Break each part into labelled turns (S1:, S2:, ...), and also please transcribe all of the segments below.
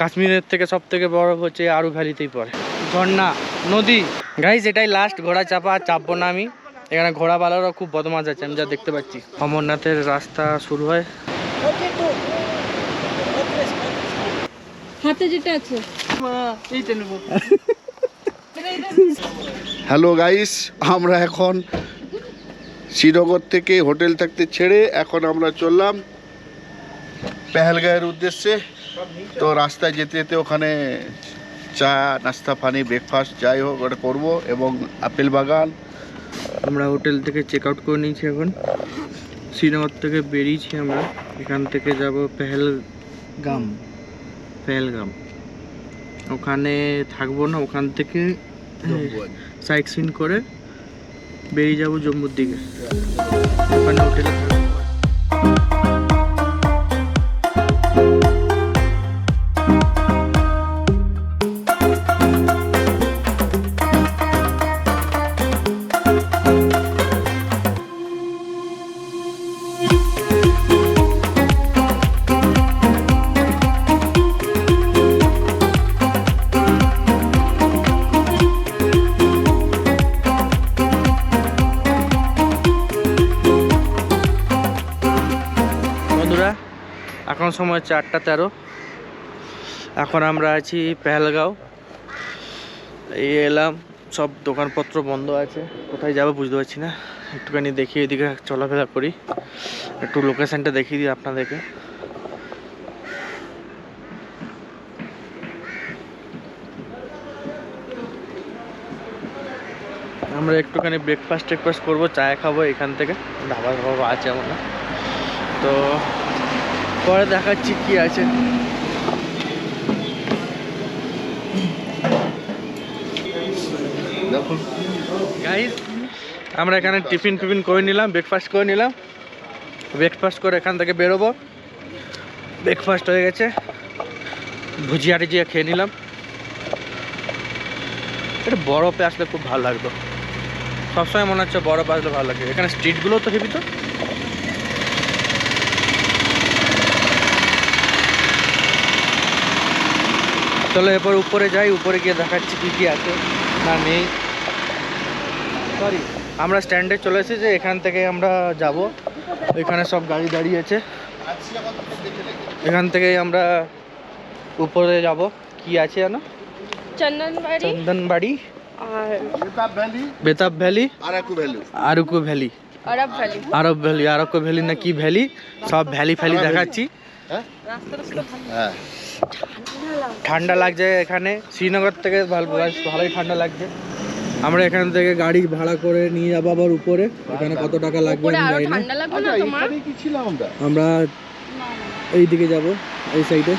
S1: কাশ্মীরের থেকে সব থেকে বড় হচ্ছে আরু ভ্যালিতেই পরে ঝর্ণা নদী। গাইজ এটাই লাস্ট ঘোড়া চাপা চাপবো না আমি। এখানে ঘোড়াওয়ালারও খুব বদমাজ আছে আমি যা দেখতে পাচ্ছি। অমরনাথের রাস্তা শুরু হয়।
S2: হ্যালো গাইস আমরা এখন শ্রীনগর থেকে হোটেল থাকতে ছেড়ে এখন আমরা চললাম পেহেলগাঁয়ের উদ্দেশ্যে তো রাস্তায় যেতে যেতে ওখানে চা নাস্তা পানি ব্রেকফাস্ট যাই হোক ওটা করব এবং আপেল বাগান।
S1: আমরা হোটেল থেকে চেক আউট করে নিয়েছি এখন। শ্রীনগর থেকে বেরিয়েছি আমরা। এখান থেকে যাব পেহেলগাম। পেহেলগাম। ওখানে থাকব না ওখান থেকে সাইট সিন করে বেরিয়ে যাব জম্মুর দিকে। ওখানে হোটেলে এখন সময় আটটা তেরো। এখন আমরা আছি পেহেলগাঁও। এই এলাম, সব দোকানপত্র বন্ধ আছে। কোথায় যাব বুঝতে পারছি না। একটুখানি দেখি এদিকে চলাফেরা করি। একটু লোকেশনটা দেখিয়ে দিই আপনাদেরকে। আমরা একটুখানি ব্রেকফাস্ট ট্রেকফাস্ট করব চা খাব এখান থেকে। ধাবা ধাবা আছে আমার তো পরে দেখাচ্ছি কি আছে। আমরা এখানে টিফিন ফিফিন করে নিলাম ব্রেকফাস্ট করে নিলাম। ব্রেকফাস্ট করে এখান থেকে বেরোবো। ব্রেকফাস্ট হয়ে গেছে। ভুজিয়া টুজিয়া খেয়ে নিলাম। এটা বরফে আসলে খুব ভালো লাগতো। সবসময় মনে হচ্ছে বরফ আসলে ভালো লাগে। এখানে স্ট্রিটগুলো তো হেবি তো। চলো এরপর উপরে যাই উপরে গিয়ে দেখাচ্ছি কি কি আছে। না নেই। সরি আমরা স্ট্যান্ডে চলে এসেছি যে এখান থেকে আমরা যাব। এখানে সব গাড়ি দাঁড়িয়ে আছে। এখান থেকেই আমরা উপরে যাব। কি আছে জানো?
S3: চন্দনবাড়ি
S1: চন্দনবাড়ি
S3: আর
S1: Betaab valley
S2: Betaab valley.
S1: Araku valley.
S3: Aruku valley.
S1: Arab valley Arab valley না কি ভ্যালি? সব ভ্যালি ফ্যালি
S2: ভ্যালি।
S1: দেখাচ্ছি।
S2: হ্যাঁ?
S3: রাস্তা রাস্তা
S2: হ্যাঁ।
S1: ঠান্ডা লাগছে এখানে। শ্রীনগর থেকে ভালো ভালোই ঠান্ডা লাগছে। আমরা এখান থেকে গাড়ি ভাড়া করে নিয়ে যাব আবার উপরে। এখানে কত টাকা লাগবে আমি জানি না।
S2: আচ্ছা আমরা?
S1: আমরা এই দিকে যাব এই সাইডে।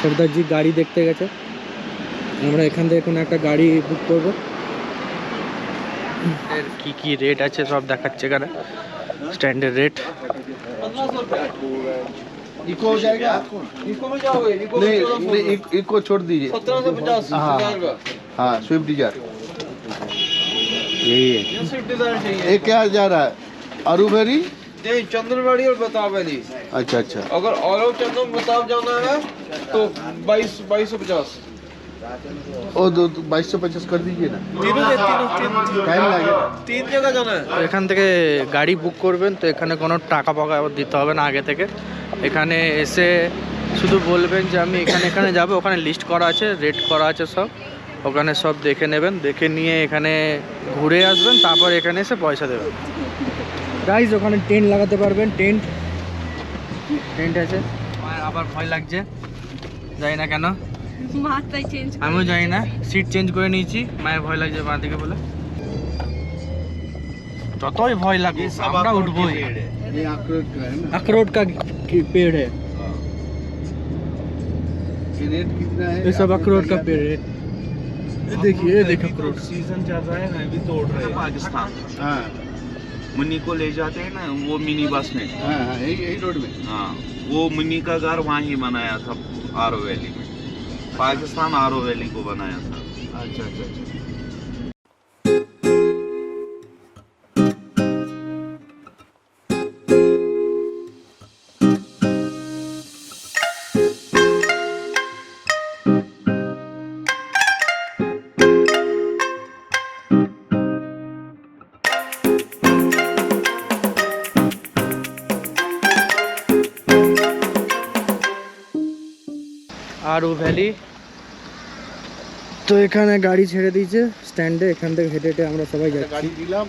S1: সর্দারজি গাড়ি দেখতে গেছে। আমরা এখান থেকে কোনো একটা গাড়ি বুক করব। এর কি কি রেট আছে সব দেখাচ্ছে এখানে? স্ট্যান্ডার্ড রেট
S2: इको हो जाएगा?
S4: इको में जाओगे इको में
S2: नहीं नहीं इको छोड़ दीजिए।
S4: सत्रह सौ पचास
S2: हाँ। हाँ स्विफ्ट डिज़ायर यही है।
S4: स्विफ्ट डिज़ायर चाहिए।
S2: ये क्या जा रहा है? अरुभरी?
S4: नहीं चंद्रवाड़ी और बताब वैली
S2: अच्छा अच्छा।
S4: अगर और चंदन बताव जाना है तो बाईस बाईस सौ पचास।
S2: ओ दो बाईस सौ पचास कर दीजिए ना
S4: तीनों दे तीनों तीन
S2: टाइम लगेगा
S4: तीन जगह जाना है
S1: এখান থেকে গাড়ি বুক করবেন তো এখানে কোনো টাকা পাকা দিতে হবে না আগে থেকে এখানে এসে শুধু বলবেন যে আমি এখানে এখানে যাব ওখানে লিস্ট করা আছে রেট করা আছে সব ওখানে সব দেখে নেবেন দেখে নিয়ে এখানে ঘুরে আসবেন তারপর এখানে এসে পয়সা দেবেন গাইজ ওখানে টেন্ট লাগাতে পারবেন টেন্ট টেন্ট আছে আমার আবার ভয় লাগছে জানি না কেন
S3: মাথায় চেঞ্জ
S1: আমিও জানি না সিট চেঞ্জ করে নিয়েছি মায়ের ভয় লাগছে বাঁ দিকে বলে যতই ভয় লাগে আমরা উঠবোই
S2: ये अखरोट का है ना
S1: अखरोट का की- पेड़ है
S2: ये रेट कितना है
S1: ये सब अखरोट का पेड़ है ये देखिए ये देखो अखरोट
S5: सीजन चल रहा है ना अभी तोड़ रहे हैं पाकिस्तान
S2: हाँ
S5: मुन्नी को ले जाते हैं ना वो मिनी बस में
S2: हाँ हाँ यही यही रोड में
S5: हाँ वो मुन्नी का घर वहाँ ही बनाया था आरो वैली में पाकिस्तान आरो वैली को बनाया था।
S2: अच्छा अच्छा अच्छा।
S1: आरू वैली তো এখানে গাড়ি ছেড়ে দিয়েছে স্ট্যান্ডে এখান থেকে হেঁটে হেঁটে আমরা সবাই যাচ্ছি।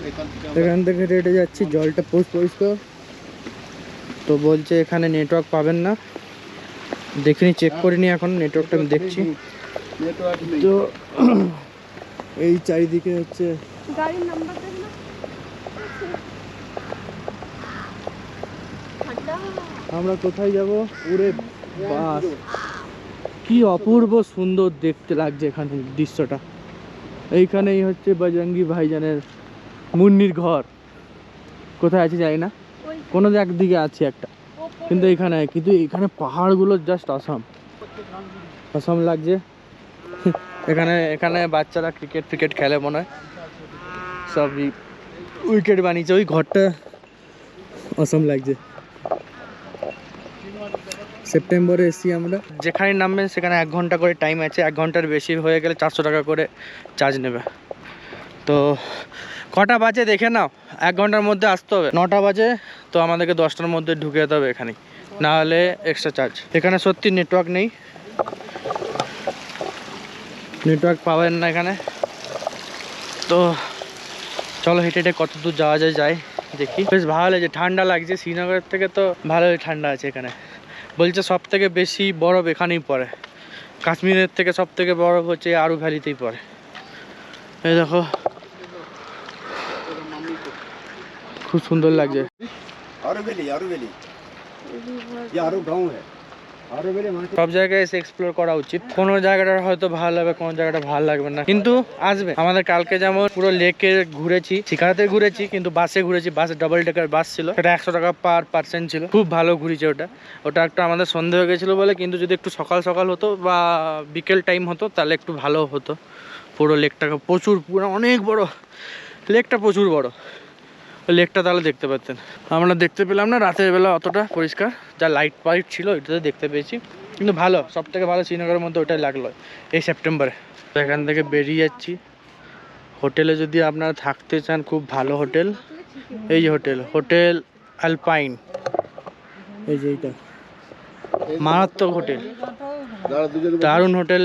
S2: এখান থেকে আমরা-
S1: এখান থেকে হেঁটে হেঁটে যাচ্ছি জলটা পোস্ট পরিষ্কার। তো বলছে এখানে নেটওয়ার্ক পাবেন না। দেখিনি চেক করিনি এখন নেটওয়ার্কটা আমি দেখছি। তো এই চারিদিকে হচ্ছে
S3: গাড়ির নাম্বার দেখ না? ঠান্ডা
S1: আমরা কোথায় যাব? উড়ে বাস। কি অপূর্ব সুন্দর দেখতে লাগছে এখানে দৃশ্যটা। এইখানেই হচ্ছে বজরঙ্গি ভাইজানের মুন্নির ঘর। কোথায় আছে জানি না? কোনো একদিকে আছে একটা। কিন্তু এখানে কিন্তু এখানে পাহাড়গুলো জাস্ট আসাম আসাম লাগছে। এখানে এখানে বাচ্চারা ক্রিকেট ফ্রিকেট খেলে মনে হয়। সব উইকেট বানিয়েছে। ওই ঘরটা অসম লাগছে। সেপ্টেম্বরে এসছি আমরা। যেখানে নামবেন, সেখানে এক ঘণ্টা করে টাইম আছে। এক ঘণ্টার বেশি হয়ে গেলে চারশো টাকা করে চার্জ নেবে। তো কটা বাজে দেখে নাও। এক ঘণ্টার মধ্যে আসতে হবে। নটা বাজে, তো আমাদেরকে দশটার মধ্যে ঢুকে যেতে হবে এখানে না হলে এক্সট্রা চার্জ এখানে সত্যি নেটওয়ার্ক নেই। নেটওয়ার্ক পাবেন না এখানে। তো চলো হেঁটে হেঁটে কত দূর যাওয়া যায়, যাই দেখি। বেশ ভালো লাগছে। ঠান্ডা লাগছে। শ্রীনগরের থেকে তো ভালোই ঠান্ডা আছে এখানে। বলছে সব থেকে বেশি বরফ এখানেই পড়ে। কাশ্মীরের থেকে সব থেকে বরফ হচ্ছে আরু ভ্যালিতেই পড়ে। এই দেখো। খুব সুন্দর লাগছে।
S2: Aru valley Aru valley. আরু গাঁও হ্যাঁ।
S1: সব জায়গায় এসে এক্সপ্লোর করা উচিত। কোনো জায়গাটা হয়তো ভালো লাগবে, কোনো জায়গাটা ভালো লাগবে না। কিন্তু আসবে। আমাদের কালকে যেমন পুরো লেকে ঘুরেছি শিকারাতে ঘুরেছি, কিন্তু বাসে ঘুরেছি। বাসে ডাবল ডেকার বাস ছিল। সেটা একশো টাকা পার পার্সেন্ট ছিল। খুব ভালো ঘুরেছে ওটা। ওটা একটু আমাদের সন্ধে হয়ে গেছিল বলে, কিন্তু যদি একটু সকাল সকাল হতো বা বিকেল টাইম হতো, তাহলে একটু ভালো হতো। পুরো লেকটাকে প্রচুর, পুরো অনেক বড়। লেকটা প্রচুর বড়। লেকটা তাহলে দেখতে পাচ্ছেন। আমরা দেখতে পেলাম না, রাতের বেলা অতটা পরিষ্কার। যা লাইট ফাইট ছিল, ওইটাতে দেখতে পেয়েছি। কিন্তু ভালো সব থেকে ভালো শ্রীনগরের মধ্যে ওটাই লাগল, এই সেপ্টেম্বরে এখান থেকে বেরিয়ে যাচ্ছি। হোটেলে যদি আপনারা থাকতে চান, খুব ভালো হোটেল। এই যে হোটেল হোটেল আলপাইন এই যে এইটা। মারাত্মক হোটেল। দারুণ হোটেল।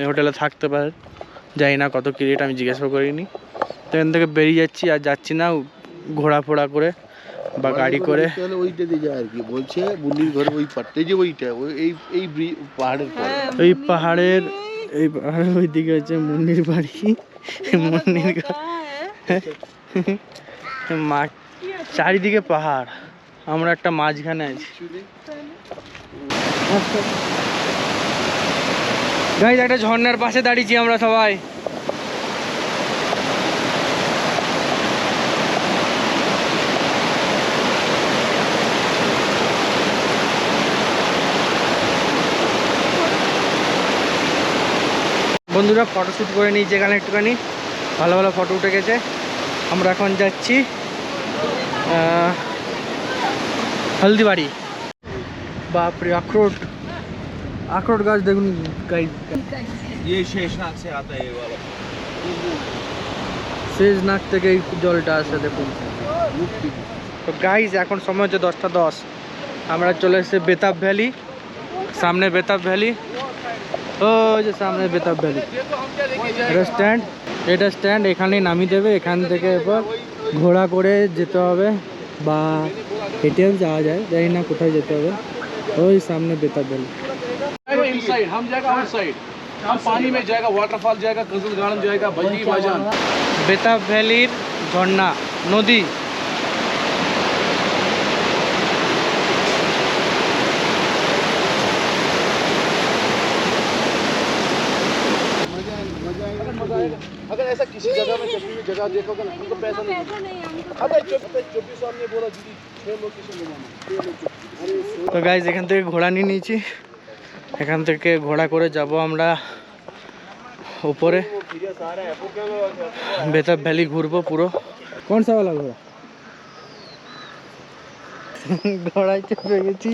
S1: এই হোটেলে থাকতে পারে। জানি না কত কি রেট আমি জিজ্ঞাসা করিনি। তো এখান থেকে বেরিয়ে যাচ্ছি, আর যাচ্ছি না ঘোরাফোড়া করে বা গাড়ি করে।
S2: তাহলে ওইটা দিয়ে যায় আর কি। বলছে বুনির ঘর ওই পাটতে যে ওইটা ওই এই এই পাহাড়ের পরে।
S1: এই পাহাড়ের এই পাহাড়ের ওই দিকে হচ্ছে মুন্নির বাড়ি। মুন্নির ঘর। মা চারিদিকে পাহাড়। আমরা একটা মাঝখানে আছি। গাইজ একটা ঝর্ণার পাশে দাঁড়িয়েছি আমরা সবাই। বন্ধুরা ফটোশ্যুট করে নিয়েছি এখানে একটুখানি। ভালো ভালো ফটো উঠে গেছে। আমরা এখন যাচ্ছি হলদিবাড়ি। বাপরে আখরোট। আখরোট গাছ দেখুন গাইজ শেষ নাক থেকে জলটা আসে দেখুন। তো গাইজ এখন সময় হচ্ছে দশটা দশ। আমরা চলে এসেছি বেতাব ভ্যালি। সামনে বেতাব ভ্যালি। যে সামনে বেতাব ভ্যালি এটা স্ট্যান্ড এটা স্ট্যান্ড এখানেই নামিয়ে দেবে এখান থেকে এরপর ঘোড়া করে যেতে হবে বা হেঁটেও যাওয়া যায় জানি না কোথায় যেতে হবে ওই সামনে বেতাব ভ্যালি বেতাব ভ্যালির ঝর্ণা নদী
S4: जगह देखोगे ना हमको पैसा नहीं
S3: ऐसा नहीं हमको
S4: अगर चौबीस साहब ने बोला दीदी छह लोकेशन में जाना छह लोकेशन अरे
S1: তো গাইজ এখান থেকে ঘোড়া নিয়ে নিয়েছি এখান থেকে ঘোড়া করে যাব আমরা উপরে বেতাব ভ্যালি ঘুরবো পুরো কোন সা वाला ঘোড়া ঘোড়ায় চেপে গেছি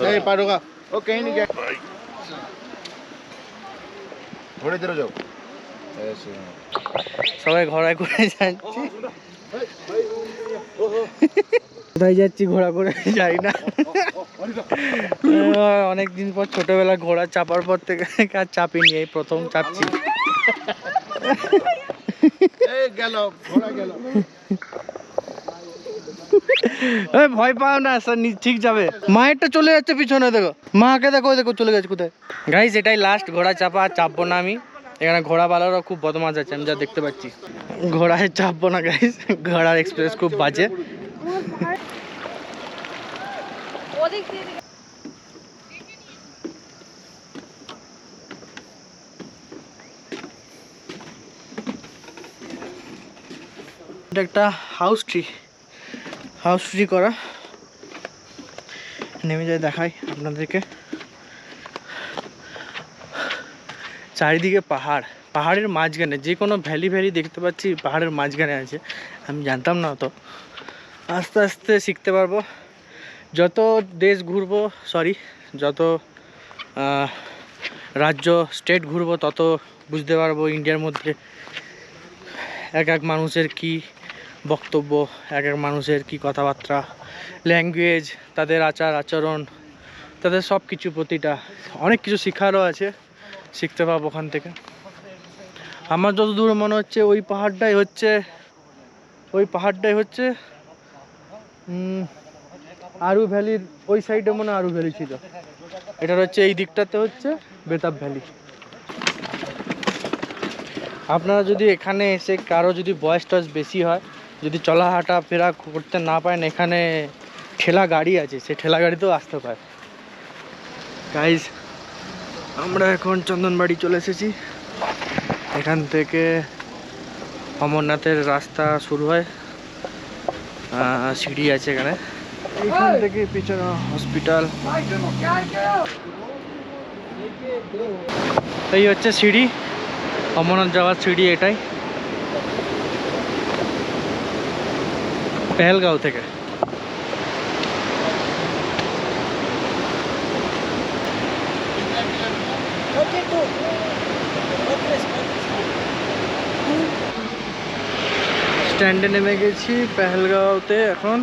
S2: नहीं पार होगा वो कहीं नहीं गया थोड़ी देर हो जाओ
S1: সবাই ঘোড়ায় করে যাচ্ছি কোথায় যাচ্ছি ঘোড়া করে যাই না অনেক দিন পর ছোটবেলা ঘোড়া চাপার পর থেকে আর চাপিনি এই প্রথম চাপছি
S2: এই গেল ঘোড়া গেল
S1: এই ভয় পাও না স্যার ঠিক যাবে। মায়েরটা চলে যাচ্ছে পিছনে, দেখো। মাকে দেখো দেখো, চলে গেছে কোথায়? গাইজ এটাই লাস্ট ঘোড়া চাপা চাপবো না আমি। এখানে ঘোড়া বালারও খুব বদমাশ আছে, আমি যা দেখতে পাচ্ছি। ঘোড়ায় চাপবো না গাইজ ঘোড়ার এক্সপ্রেস খুব বাজে। এটা একটা হাউস ট্রি হাউস ট্রি করা। নেমে যায় দেখাই আপনাদেরকে। চারিদিকে পাহাড়, পাহাড়ের মাঝখানে যে কোনো ভ্যালি ভ্যালি দেখতে পাচ্ছি, পাহাড়ের মাঝখানে আছে। আমি জানতাম না তো আস্তে আস্তে শিখতে পারব। যত দেশ ঘুরবো সরি যত রাজ্য স্টেট ঘুরবো, তত বুঝতে পারব ইন্ডিয়ার মধ্যে এক এক মানুষের কি বক্তব্য এক এক মানুষের কি কথাবার্তা ল্যাঙ্গুয়েজ তাদের আচার, আচরণ, তাদের সব কিছু প্রতিটা, অনেক কিছু শেখারও আছে, শিখতে পাবো ওখান থেকে। আমার যতদূর মনে হচ্ছে ওই পাহাড়টাই হচ্ছে, ওই পাহাড়টাই হচ্ছে আরু ভ্যালির ওই সাইডে মনে আরু ভ্যালি ছিল। এটার হচ্ছে এই দিকটাতে হচ্ছে বেতাব ভ্যালি আপনারা যদি এখানে এসে কারও যদি বয়স টয়স বেশি হয় যদি চলা হাঁটা ফেরা করতে না পারেন এখানে ঠেলা গাড়ি আছে সেই ঠেলা গাড়িতেও আসতে পারে। গাইজ আমরা এখন চন্দনবাড়ি চলে এসেছি। এখান থেকে অমরনাথের রাস্তা শুরু হয়। সিঁড়ি আছে এখানে। এখান থেকে পিছনে হসপিটাল এই হচ্ছে সিঁড়ি। অমরনাথ যাওয়ার সিঁড়ি এটাই। পেহেলগাঁও থেকে। স্ট্যান্ডে নেমে গেছি পেহেলগাঁওতে এখন।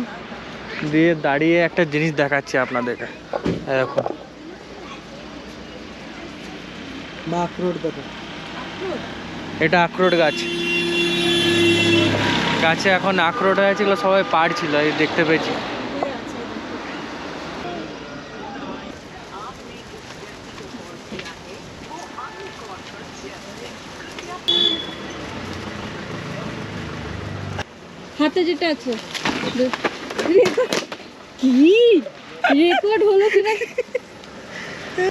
S1: দিয়ে দাঁড়িয়ে একটা জিনিস দেখাচ্ছি আপনাদেরকে। দেখুন। আখরোট দেখো। এটা আখরোট গাছ। গাছে এখন আখরোট হয়েছিল সবাই পাড়ছিল এই দেখতে পেয়েছি।
S3: হাতে যেটা আছে কি? রেকর্ড হলো কিনা?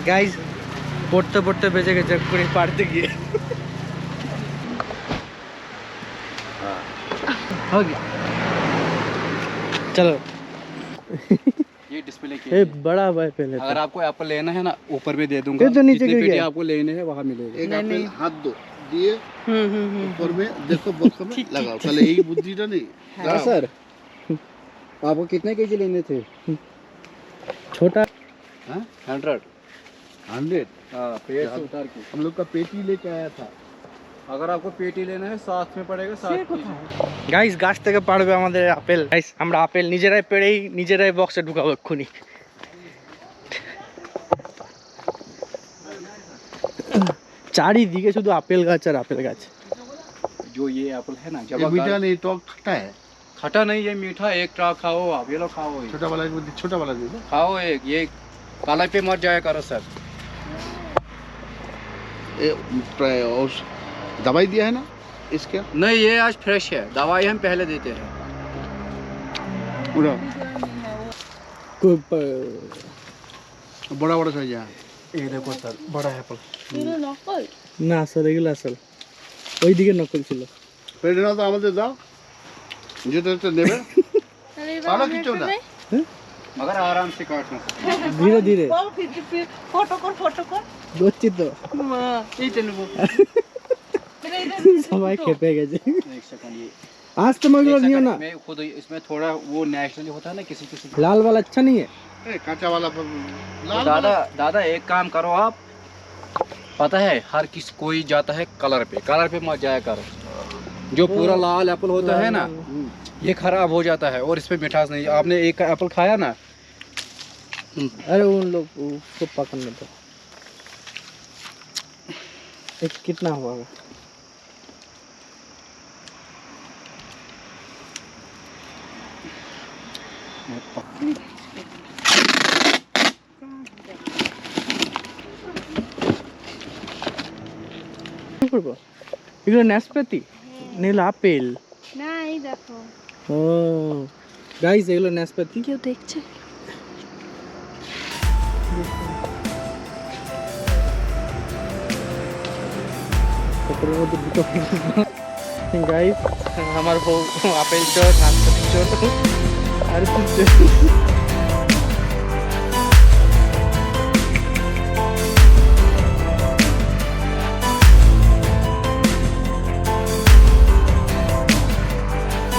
S1: গাইজ পড়তে পড়তে বেঁচে গেছে করে পাড়তে গিয়ে। हो गया। चलो।
S4: ये डिस्प्ले
S1: ये बड़ा भाई पहले
S4: अगर
S1: तो।
S4: आपको एप्पल लेना है ना ऊपर भी दे दूँगा।
S1: जो तो नीचे गिर गया?
S4: आपको लेने हैं वहाँ मिलेगा।
S2: एक एप्पल हाथ दो। दिए।
S1: हम्म, हम्म, हम्म,
S2: ऊपर में देखो बॉक्स में लगाओ। पहले यही बुद्धि तो नहीं।
S4: हाँ सर। आपको कितने के जी लेने थे?
S1: छोटा।
S4: हाँ?
S2: 100 100
S4: हाँ पेट उतार के।
S2: हम लोग का पेटी लेके आया था।
S4: अगर आपको पेटी लेना है साथ में पड़ेगा सात के जी
S1: গাইস গাছ থেকে পাড়বে আমাদের আপেল গাইস আমরা আপেল নিজেরাই পেড়েই নিজেরাই বক্সে ঢুকাবো এক্ষুনি চারিদিকে শুধু আপেল গাছ আর আপেল গাছ
S4: जो ये एप्पल है ना
S2: ये
S4: जब
S2: मीठा
S4: आप
S2: नहीं टॉक खट्टा है
S4: खटा नहीं ये मीठा एक ट्रा खाओ आप ये लो खाओ ये।
S2: छोटा वाला को छोटा वाला दे दो
S4: खाओ एक ये काला पे मर जाया करो सर
S2: ये प्र- औष- दवाई दिया है ना इसके
S4: नहीं ये आज फ्रेश है दवाई हम पहले देते हैं
S2: पूरा बड़ा बड़ा साइज है
S1: এই দেখো স্যার বড় অ্যাপল
S3: পুরো নকল
S1: না আসল এগুলো আসল ওইদিকে নকল ছিল
S2: পেটে না তো আমাদের দাও যেটা যেটা নেবে
S3: তাহলে এবার
S2: পারো
S3: আমি
S2: কিছু
S3: একটা
S2: না।
S3: নেই?
S4: मगर आराम से काटना
S1: ধীরে ধীরে
S3: ফটো কর ফটো কর
S1: ধরছি তো
S4: এই তো समय तो
S1: खेते गए जी।
S4: आज
S1: तो
S4: मंगल
S1: नहीं
S4: होना। खुद इसमें थोड़ा वो नेचुरली होता है ना किसी किसी
S1: लाल वाला अच्छा नहीं है।
S2: कांचा वाला
S4: दादा दादा एक काम करो आप। पता है हर किस कोई जाता है कलर पे। कलर पे मत जाया करो। जो पूरा लाल एप्पल होता है ना ये खराब हो जाता है और इसमें मिठास नहीं। आपने एक एप्पल खाया ना?
S1: अरे उन लोग उसको पकड़ने दो। कितना हुआ? করব? এগুলো ন্যাসপাতি নীল আপেল?
S3: না এই দেখো।
S1: ও গাইস এগুলো ন্যাসপাতি
S3: কেউ দেখছে?
S1: ওপরের মধ্যে দুটো গাইস আমার বউ আপেল চোর নাচপাতি চোর। আর কিছু